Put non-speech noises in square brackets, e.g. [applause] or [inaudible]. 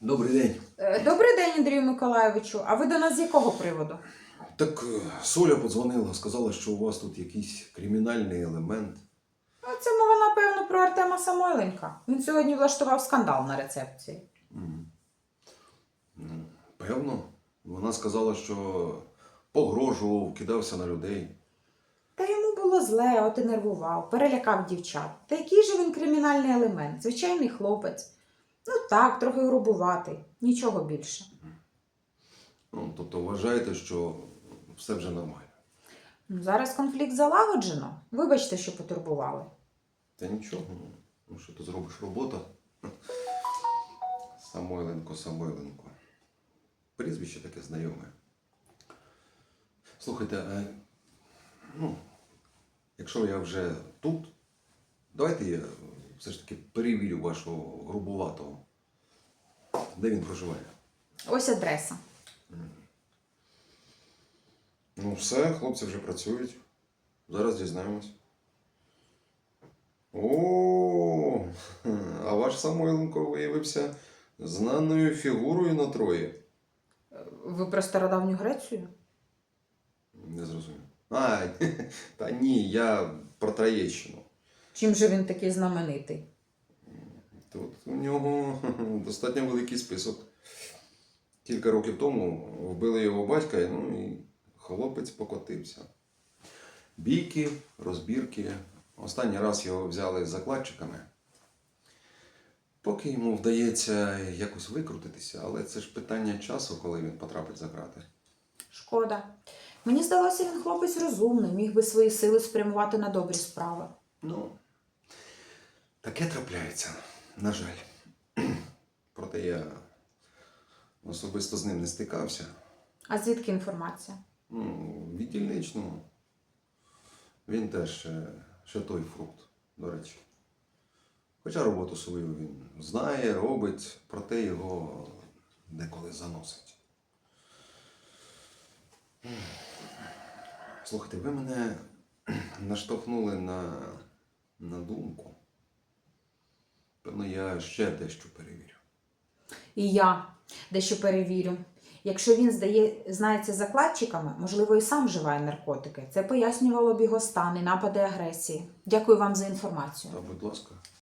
Добрий день. Е, Добрий день, Андрію Миколайовичу. А ви до нас з якого приводу? Так е, Соля подзвонила, сказала, що у вас тут якийсь кримінальний елемент. Ну, це мова, напевно, про Артема Самойленка. Він сьогодні влаштував скандал на рецепції. Ну, Певно. Вона сказала, що погрожував, кидався на людей. Та йому було зле, от і нервував, перелякав дівчат. Та який же він кримінальний елемент? Звичайний хлопець. Ну так, трохи грубуватий, нічого більше. Ну, тобто вважаєте, що все вже нормально. Ну, Зараз конфлікт залагоджено. Вибачте, що потурбували. Та нічого. ну, що ти зробиш робота? Самойленко, Самойленко. Прізвище таке знайоме. Слухайте, а, ну, якщо я вже тут, давайте я все ж таки перевірю вашого грубуватого. Де він проживає? Ось адреса. Ну, все, хлопці вже працюють. Зараз дізнаємось. О, а ваш Самойленко виявився знаною фігурою на троє. Ви про стародавню Грецію? Не зрозумів. А, [laughs] та ні, я про Троєщину. Чим же він такий знаменитий? Тут у нього [laughs] достатньо великий список. Кілька років тому вбили його батька, ну і хлопець покотився. Бійки, розбірки. Останній раз його взяли з закладчиками. Поки йому вдається якось викрутитися, але це ж питання часу, коли він потрапить за грати. Шкода. Мені здалося, він хлопець розумний, міг би свої сили спрямувати на добрі справи. Ну, таке трапляється, на жаль. Проте я особисто з ним не стикався. А звідки інформація? Ну, від дільничного. Він теж ще, ще той фрукт, до речі. Хоча роботу свою він знає, робить, проте його деколи заносить. Слухайте, ви мене [clears throat] наштовхнули на, на думку. Я ще дещо перевірю. І я дещо перевірю. Якщо він здає, знається закладчиками, можливо, і сам вживає наркотики. Це пояснювало б його стан і напади агресії. Дякую вам за інформацію. Та, будь ласка.